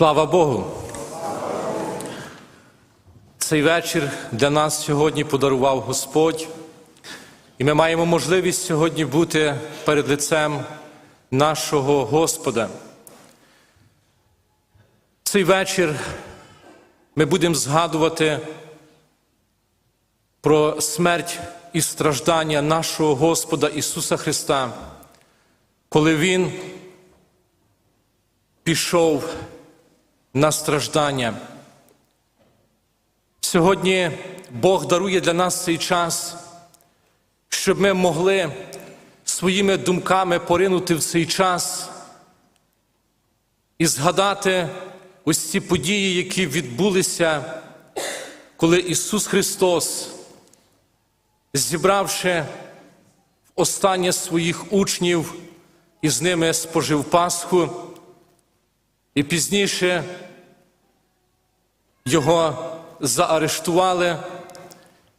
Слава Богу! Цей вечір для нас сьогодні подарував Господь, і ми маємо можливість сьогодні бути перед лицем нашого Господа. Цей вечір ми будемо згадувати про смерть і страждання нашого Господа Ісуса Христа, коли Він пішов на страждання. Сьогодні Бог дарує для нас цей час, щоб ми могли своїми думками поринути в цей час і згадати ось ці події, які відбулися, коли Ісус Христос, зібравши останнє своїх учнів і з ними спожив Пасху, і пізніше його заарештували,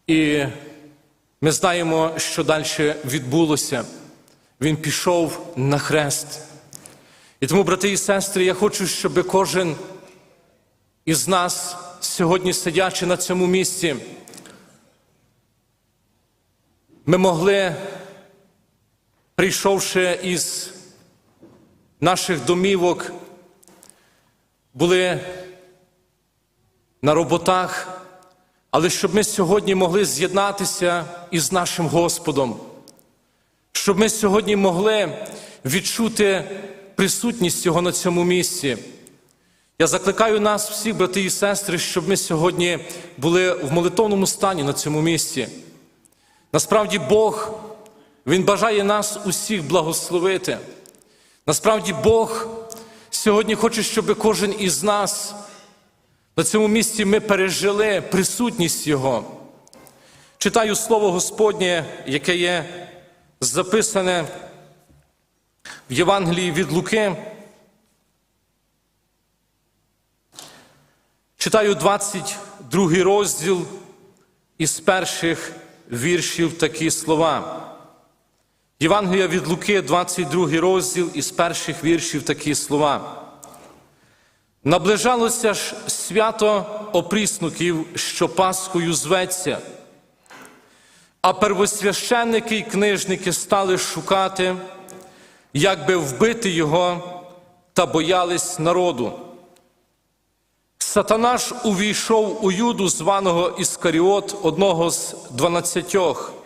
і ми знаємо, що далі відбулося. Він пішов на хрест. І тому, брати і сестри, я хочу, щоб кожен із нас, сьогодні сидячи на цьому місці, ми могли, прийшовши із наших домівок, були на роботах, але щоб ми сьогодні могли з'єднатися із нашим Господом, щоб ми сьогодні могли відчути присутність Його на цьому місці. Я закликаю нас, всіх, брати і сестри, щоб ми сьогодні були в молитовному стані на цьому місці. Насправді, Бог, Він бажає нас усіх благословити. Насправді, Бог сьогодні хоче, щоб кожен із нас на цьому місці ми пережили присутність Його. Читаю Слово Господнє, яке є записане в Євангелії від Луки. Читаю 22 розділ із перших віршів такі слова. Євангелія від Луки, 22 розділ із перших віршів такі слова. Наближалося ж свято опріснуків, що Пасхою зветься, а первосвященники й книжники стали шукати, як би вбити його, та боялись народу. Сатана ж увійшов у юду, званого Іскаріот, одного з дванадцятьох.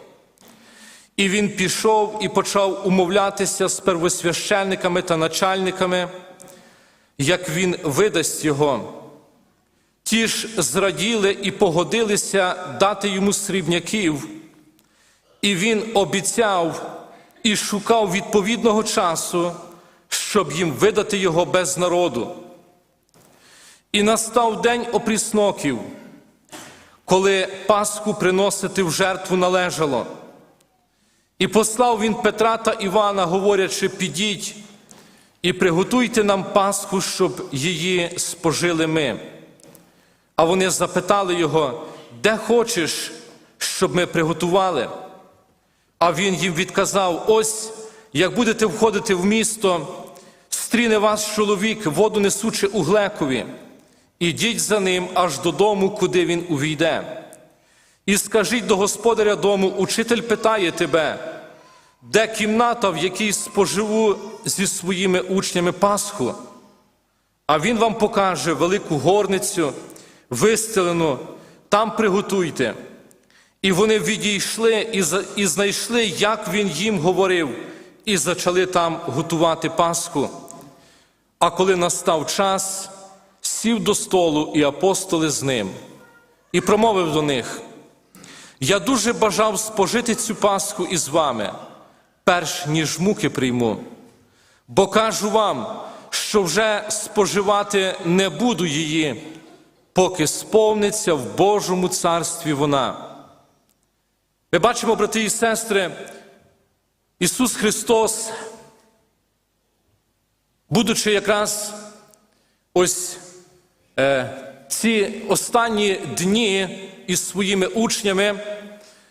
І він пішов і почав умовлятися з первосвященниками та начальниками, як він видасть його. Ті ж зраділи і погодилися дати йому срібняків, і він обіцяв і шукав відповідного часу, щоб їм видати його без народу. І настав день опрісноків, коли Пасху приносити в жертву належало. І послав він Петра та Івана, говорячи, підіть і приготуйте нам Пасху, щоб її спожили ми. А вони запитали його, де хочеш, щоб ми приготували? А він їм відказав: ось як будете входити в місто, стріне вас чоловік, воду несучи у глекові, ідіть за ним аж додому, куди він увійде. І скажіть до господаря дому, учитель питає тебе, де кімната, в якій споживу зі своїми учнями Пасху? А він вам покаже велику горницю, вистелену, там приготуйте. І вони відійшли і, і знайшли, як він їм говорив, і почали там готувати Пасху. А коли настав час, сів до столу і апостоли з ним, і промовив до них: Я дуже бажав спожити цю Пасху із вами, перш ніж муки прийму, бо кажу вам, що вже споживати не буду її, поки сповниться в Божому царстві вона. Ми бачимо, брати і сестри, Ісус Христос, будучи якраз ось е, ці останні дні із своїми учнями,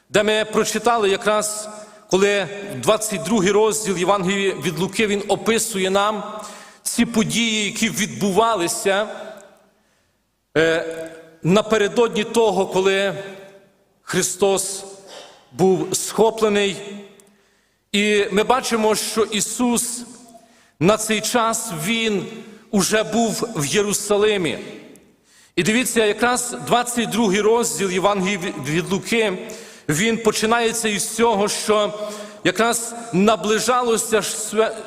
де ми прочитали якраз, коли в 22 розділ Євангелії від Луки він описує нам ці події, які відбувалися е, напередодні того, коли Христос був схоплений. І ми бачимо, що Ісус на цей час Він уже був в Єрусалимі. І дивіться, якраз 22 розділ Євангелії від Луки, він починається із цього, що якраз наближалося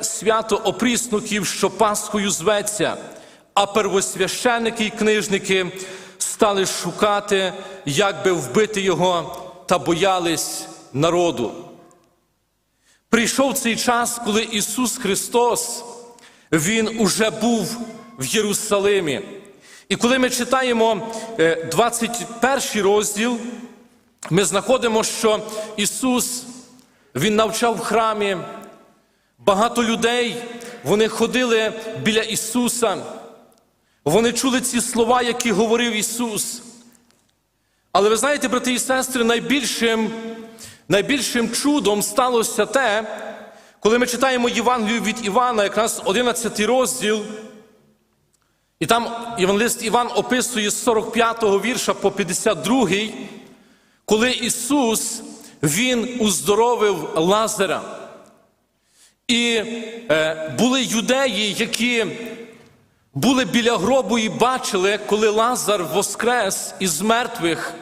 свято опріснуків, що Пасхою зветься, а первосвященники і книжники стали шукати, як би вбити його, та боялись народу. Прийшов цей час, коли Ісус Христос, Він уже був в Єрусалимі. І коли ми читаємо е, 21 розділ, ми знаходимо, що Ісус Він навчав в храмі. Багато людей вони ходили біля Ісуса. Вони чули ці слова, які говорив Ісус. Але ви знаєте, брати і сестри, найбільшим, найбільшим чудом сталося те, коли ми читаємо Євангелію від Івана, якраз 11 розділ, і там євангелист Іван описує з 45-го вірша по 52-й, коли Ісус Він уздоровив Лазара. І е, були юдеї, які були біля гробу і бачили, коли Лазар воскрес із мертвих.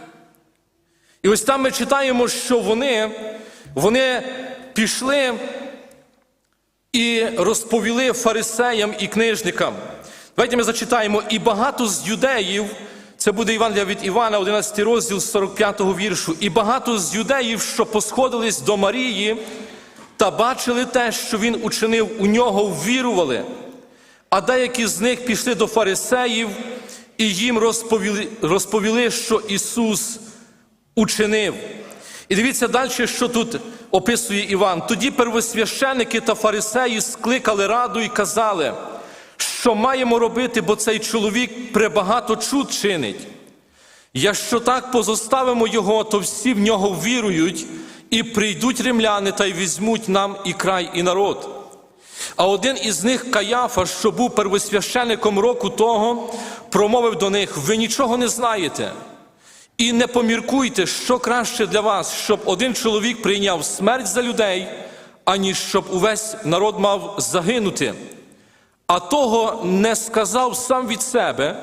І ось там ми читаємо, що вони, вони пішли і розповіли фарисеям і книжникам. Давайте ми зачитаємо, і багато з юдеїв, це буде Євангелія від Івана, 11 розділ 45-го віршу, і багато з юдеїв, що посходились до Марії, та бачили те, що він учинив у нього, ввірували. А деякі з них пішли до фарисеїв і їм розповіли, розповіли, що Ісус учинив. І дивіться далі, що тут описує Іван. Тоді первосвященики та фарисеї скликали раду і казали, що маємо робити, бо цей чоловік пребагато чуд чинить. Якщо так позоставимо його, то всі в нього вірують, і прийдуть римляни та й візьмуть нам і край, і народ. А один із них, Каяфа, що був первосвященником року того, промовив до них: ви нічого не знаєте. І не поміркуйте, що краще для вас, щоб один чоловік прийняв смерть за людей, аніж щоб увесь народ мав загинути. А того не сказав сам від себе,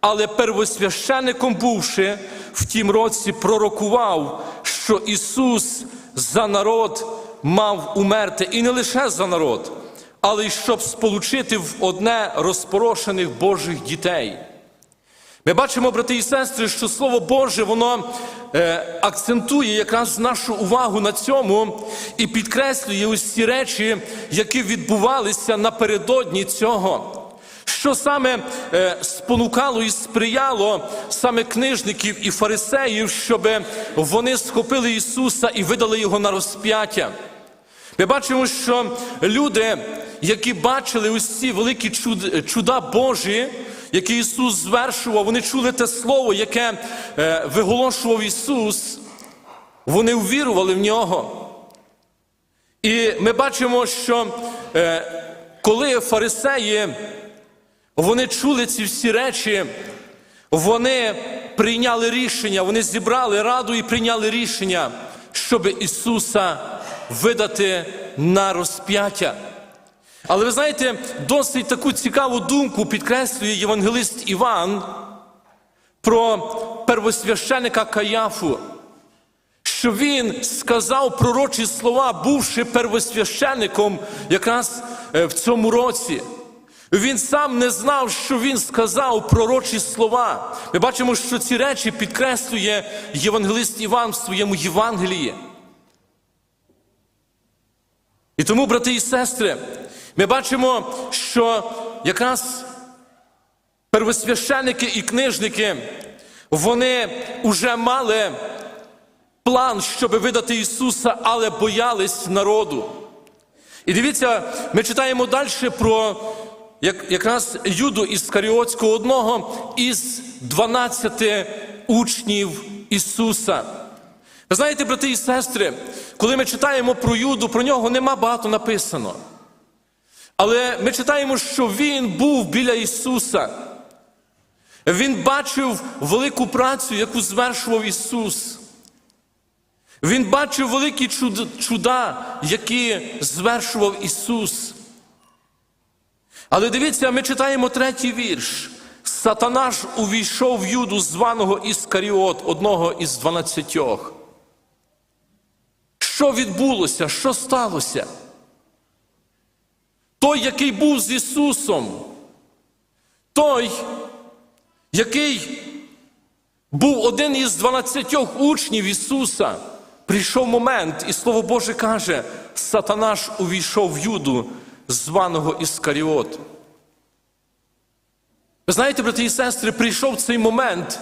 але первосвященником бувши, в тім році пророкував, що Ісус за народ мав умерти, і не лише за народ, але й щоб сполучити в одне розпорошених Божих дітей. Ми бачимо, брати і сестри, що Слово Боже, воно е, акцентує якраз нашу увагу на цьому і підкреслює усі речі, які відбувалися напередодні цього. Що саме е, спонукало і сприяло саме книжників і фарисеїв, щоб вони схопили Ісуса і видали Його на розп'яття. Ми бачимо, що люди, які бачили усі великі чуд- чуда Божі, які Ісус звершував, вони чули те Слово, яке е, виголошував Ісус, вони увірували в нього. І ми бачимо, що е, коли фарисеї вони чули ці всі речі, вони прийняли рішення, вони зібрали раду і прийняли рішення, щоб Ісуса видати на розп'яття. Але ви знаєте, досить таку цікаву думку підкреслює євангелист Іван про первосвященика Каяфу, що він сказав пророчі слова, бувши первосвященником якраз е, в цьому році. Він сам не знав, що він сказав пророчі слова. Ми бачимо, що ці речі підкреслює євангелист Іван в своєму Євангелії. І тому, брати і сестри, ми бачимо, що якраз первосвященники і книжники, вони вже мали план, щоб видати Ісуса, але боялись народу. І дивіться, ми читаємо далі про як, якраз Юду Іскаріотського одного із 12 учнів Ісуса. Ви знаєте, брати і сестри, коли ми читаємо про Юду, про нього нема багато написано. Але ми читаємо, що Він був біля Ісуса. Він бачив велику працю, яку звершував Ісус. Він бачив великі чуда, які звершував Ісус. Але дивіться, ми читаємо третій вірш. Сатана ж увійшов в юду, званого Іскаріот, одного із дванадцятьох. Що відбулося? Що сталося? Той, який був з Ісусом, той, який був один із дванадцятьох учнів Ісуса, прийшов момент, і Слово Боже каже, сатана ж увійшов в юду, званого Іскаріот. Ви знаєте, брати і сестри, прийшов цей момент,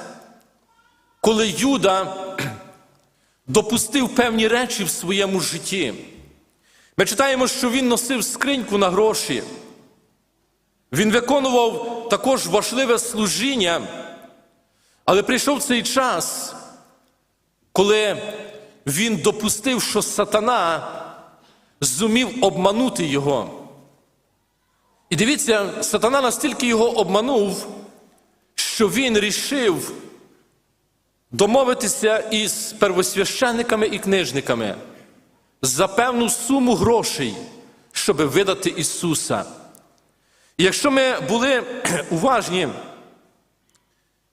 коли Юда допустив певні речі в своєму житті. Ми читаємо, що він носив скриньку на гроші. Він виконував також важливе служіння, але прийшов цей час, коли він допустив, що сатана зумів обманути його. І дивіться, сатана настільки його обманув, що він рішив домовитися із первосвященниками і книжниками за певну суму грошей, щоб видати Ісуса. І якщо ми були уважні,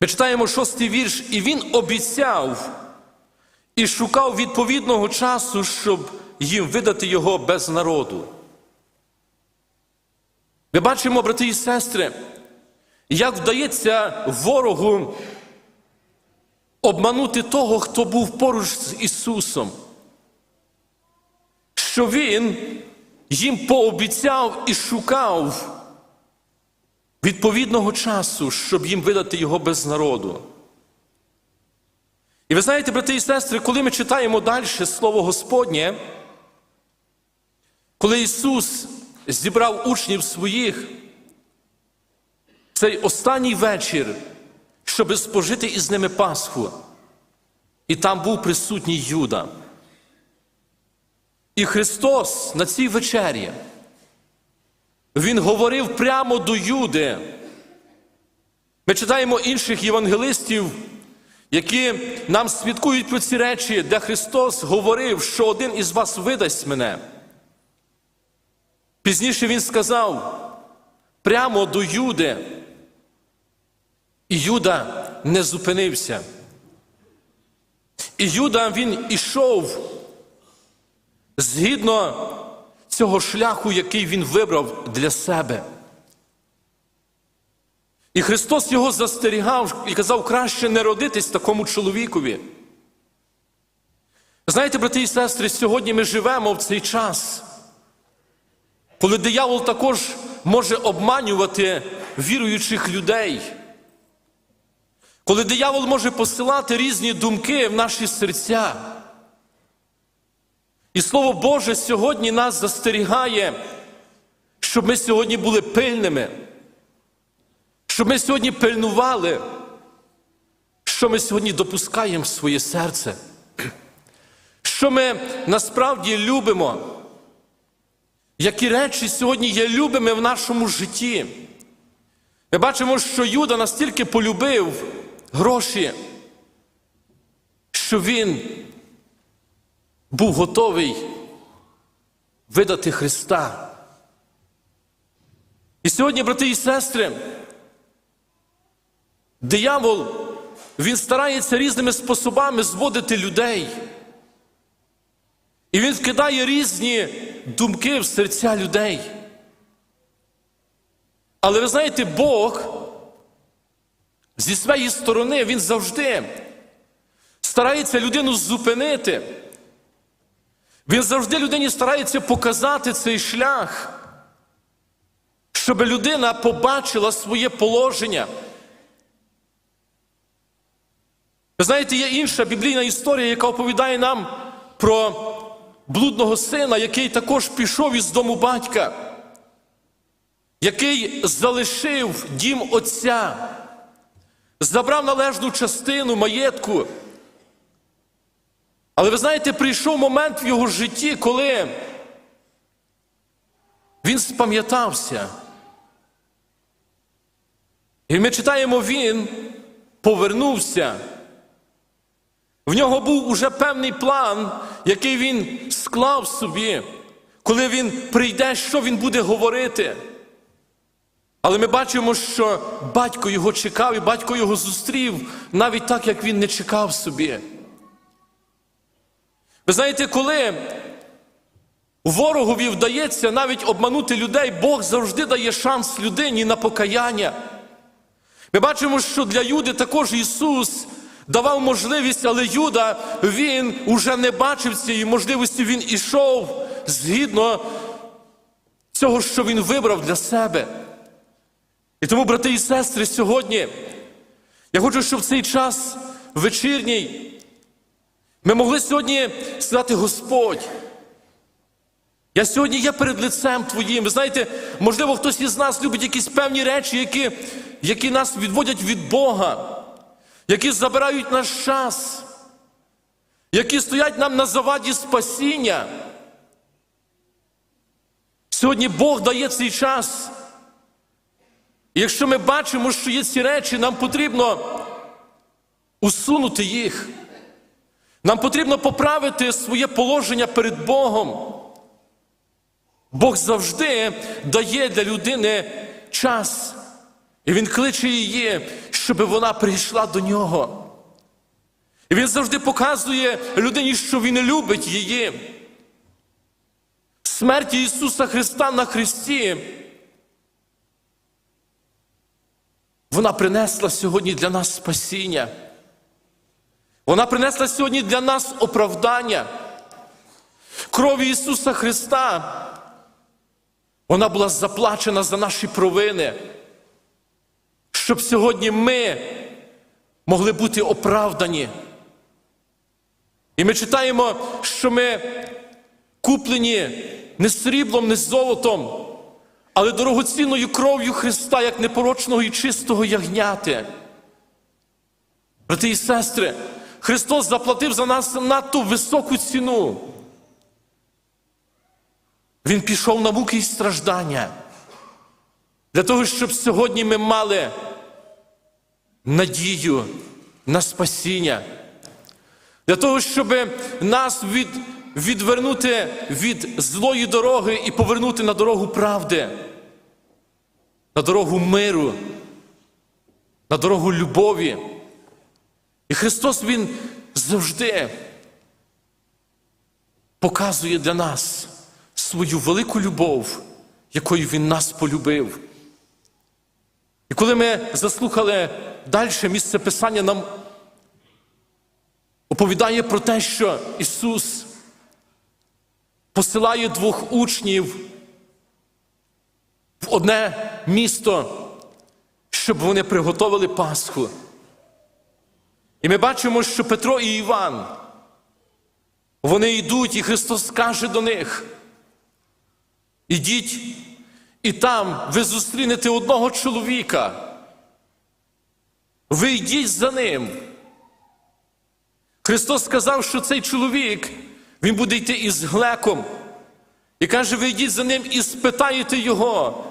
ми читаємо шостий вірш, і він обіцяв і шукав відповідного часу, щоб їм видати його без народу. Ми бачимо, брати і сестри, як вдається ворогу обманути того, хто був поруч з Ісусом, що Він їм пообіцяв і шукав відповідного часу, щоб їм видати його без народу. І ви знаєте, брати і сестри, коли ми читаємо далі Слово Господнє, коли Ісус зібрав учнів своїх цей останній вечір, щоб спожити із ними Пасху, і там був присутній Юда. І Христос на цій вечері, Він говорив прямо до Юди. Ми читаємо інших євангелистів, які нам свідкують про ці речі, де Христос говорив, що один із вас видасть мене. Пізніше Він сказав прямо до Юди. І Юда не зупинився. І Юда він ішов згідно цього шляху, який він вибрав для себе. І Христос його застерігав і казав, краще не родитись такому чоловікові. Знаєте, брати і сестри, сьогодні ми живемо в цей час, коли диявол також може обманювати віруючих людей. Коли диявол може посилати різні думки в наші серця. І Слово Боже сьогодні нас застерігає, щоб ми сьогодні були пильними, щоб ми сьогодні пильнували, що ми сьогодні допускаємо в своє серце, що ми насправді любимо, які речі сьогодні є любими в нашому житті. Ми бачимо, що Юда настільки полюбив гроші, що він був готовий видати Христа. І сьогодні, брати і сестри, диявол, він старається різними способами зводити людей. І він вкидає різні думки в серця людей. Але ви знаєте, Бог зі своєї сторони він завжди старається людину зупинити. Він завжди людині старається показати цей шлях, щоб людина побачила своє положення. Ви знаєте, є інша біблійна історія, яка оповідає нам про блудного сина, який також пішов із дому батька, який залишив дім отця, забрав належну частину маєтку. Але ви знаєте, прийшов момент в його житті, коли Він спам'ятався. І ми читаємо, він повернувся. В нього був уже певний план, який він склав собі, коли він прийде, що він буде говорити. Але ми бачимо, що батько його чекав, і батько його зустрів, навіть так, як він не чекав собі. Ви знаєте, коли ворогові вдається навіть обманути людей, Бог завжди дає шанс людині на покаяння. Ми бачимо, що для Юди також Ісус давав можливість, але Юда він уже не бачив цієї можливості, він ішов згідно цього, що він вибрав для себе. І тому, брати і сестри, сьогодні я хочу, щоб в цей час вечірній ми могли сьогодні сказати Господь. Я сьогодні є перед лицем Твоїм. Ви знаєте, можливо, хтось із нас любить якісь певні речі, які, які нас відводять від Бога, які забирають наш час, які стоять нам на заваді спасіння. Сьогодні Бог дає цей час. І якщо ми бачимо, що є ці речі, нам потрібно усунути їх. Нам потрібно поправити своє положення перед Богом. Бог завжди дає для людини час, і Він кличе її, щоб вона прийшла до нього. І Він завжди показує людині, що Він любить її. Смерті Ісуса Христа на Христі. Вона принесла сьогодні для нас спасіння. Вона принесла сьогодні для нас оправдання. Крові Ісуса Христа. Вона була заплачена за наші провини, щоб сьогодні ми могли бути оправдані. І ми читаємо, що ми куплені не сріблом, не золотом, але дорогоцінною кров'ю Христа, як непорочного і чистого ягняти. Брати і сестри, Христос заплатив за нас надто високу ціну. Він пішов на муки і страждання для того, щоб сьогодні ми мали надію на спасіння, для того, щоб нас від, відвернути від злої дороги і повернути на дорогу правди, на дорогу миру, на дорогу любові. І Христос Він завжди показує для нас свою велику любов, якою Він нас полюбив. І коли ми заслухали далі місце Писання, нам оповідає про те, що Ісус посилає двох учнів в одне місто, щоб вони приготовили Пасху. І ми бачимо, що Петро і Іван, вони йдуть, і Христос каже до них: ідіть, і там ви зустрінете одного чоловіка. Ви йдіть за ним. Христос сказав, що цей чоловік, він буде йти із глеком. І каже, ви йдіть за ним і спитаєте його,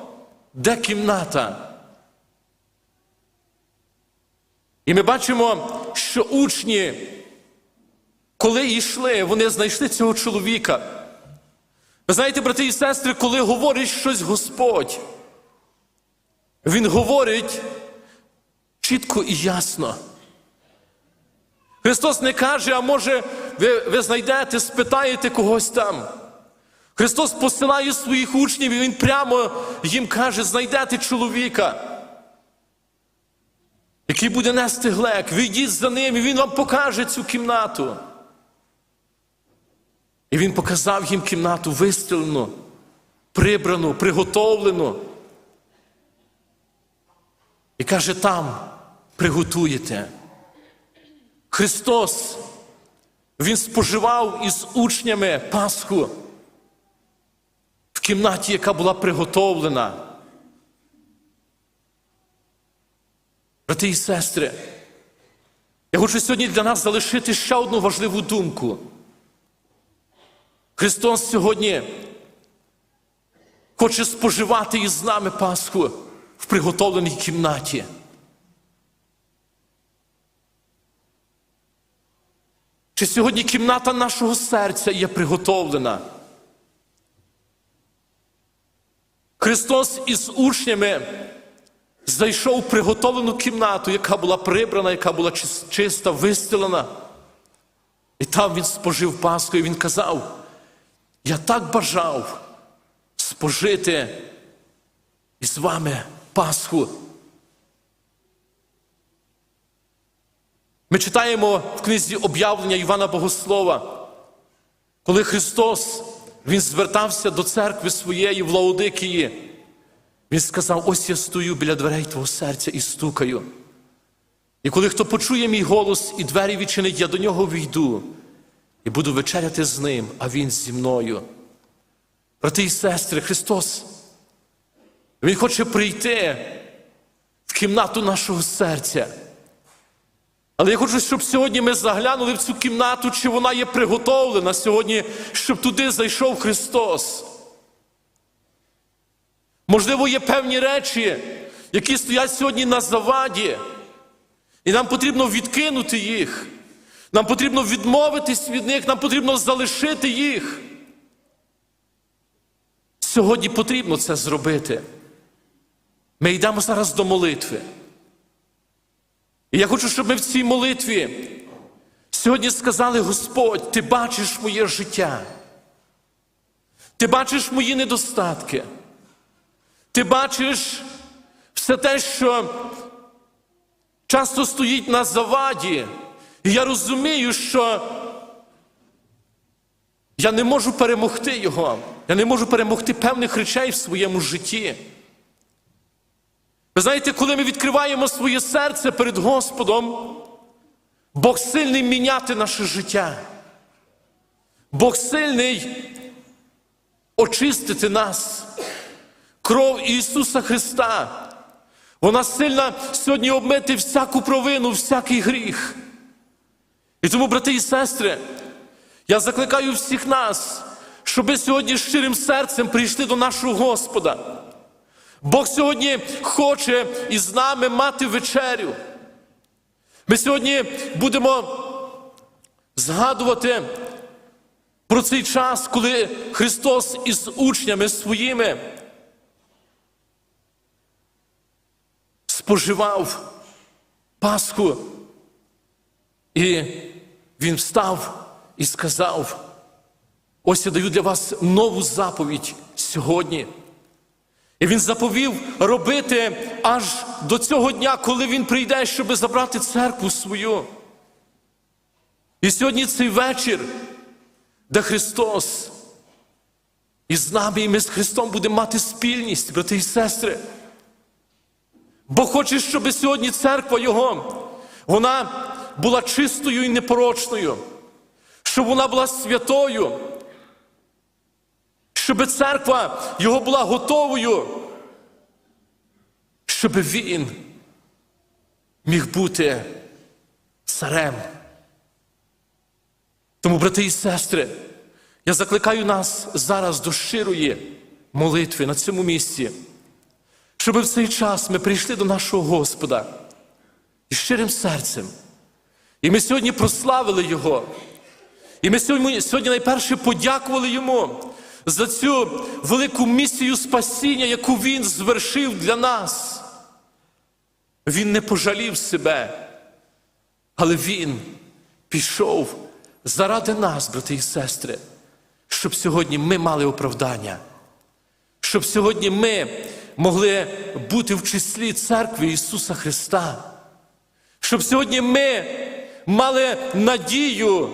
де кімната. І ми бачимо, що учні, коли йшли, вони знайшли цього чоловіка. Ви знаєте, брати і сестри, коли говорить щось Господь, Він говорить чітко і ясно. Христос не каже, а може, ви, ви знайдете, спитаєте когось там. Христос посилає своїх учнів, і Він прямо їм каже, знайдете чоловіка який буде нести глек, ви йдіть за ним, і він вам покаже цю кімнату. І він показав їм кімнату вистелену, прибрану, приготовлену. І каже, там приготуєте. Христос, Він споживав із учнями Пасху в кімнаті, яка була приготовлена. Брати і сестри, я хочу сьогодні для нас залишити ще одну важливу думку. Христос сьогодні хоче споживати із нами Пасху в приготовленій кімнаті. Чи сьогодні кімната нашого серця є приготовлена? Христос із учнями зайшов в приготовлену кімнату, яка була прибрана, яка була чиста, вистелена. І там він спожив Пасху, і він казав: Я так бажав спожити із вами Пасху. Ми читаємо в книзі об'явлення Івана Богослова, коли Христос Він звертався до церкви своєї в Лаодикії. Він сказав: ось я стою біля дверей твого серця і стукаю. І коли хто почує мій голос і двері відчинить, я до нього війду і буду вечеряти з ним, а він зі мною. Брати і сестри, Христос, Він хоче прийти в кімнату нашого серця. Але я хочу, щоб сьогодні ми заглянули в цю кімнату, чи вона є приготовлена сьогодні, щоб туди зайшов Христос. Можливо, є певні речі, які стоять сьогодні на заваді, і нам потрібно відкинути їх. Нам потрібно відмовитись від них, нам потрібно залишити їх. Сьогодні потрібно це зробити. Ми йдемо зараз до молитви. І я хочу, щоб ми в цій молитві сьогодні сказали: Господь, ти бачиш моє життя. Ти бачиш мої недостатки. Ти бачиш все те, що часто стоїть на заваді. І я розумію, що я не можу перемогти його. Я не можу перемогти певних речей в своєму житті. Ви знаєте, коли ми відкриваємо своє серце перед Господом, Бог сильний міняти наше життя. Бог сильний очистити нас. Кров Ісуса Христа. Вона сильна сьогодні обмити всяку провину, всякий гріх. І тому, брати і сестри, я закликаю всіх нас, щоб ми сьогодні щирим серцем прийшли до нашого Господа. Бог сьогодні хоче із нами мати вечерю. Ми сьогодні будемо згадувати про цей час, коли Христос із учнями своїми споживав Пасху. І він встав і сказав: ось я даю для вас нову заповідь сьогодні. І він заповів робити аж до цього дня, коли він прийде, щоб забрати церкву свою. І сьогодні цей вечір, де Христос із нами, і ми з Христом будемо мати спільність, брати і сестри. Бо хоче, щоб сьогодні церква Його, вона була чистою і непорочною, щоб вона була святою, щоб церква Його була готовою, щоб Він міг бути царем. Тому, брати і сестри, я закликаю нас зараз до щирої молитви на цьому місці, щоб в цей час ми прийшли до нашого Господа із щирим серцем. І ми сьогодні прославили Його. І ми сьогодні, найперше подякували Йому за цю велику місію спасіння, яку Він звершив для нас. Він не пожалів себе, але Він пішов заради нас, брати і сестри, щоб сьогодні ми мали оправдання, щоб сьогодні ми могли бути в числі церкви Ісуса Христа, щоб сьогодні ми мали надію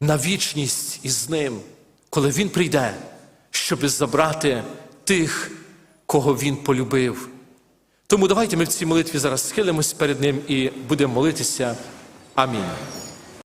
на вічність із Ним, коли Він прийде, щоб забрати тих, кого Він полюбив. Тому давайте ми в цій молитві зараз схилимось перед Ним і будемо молитися. Амінь.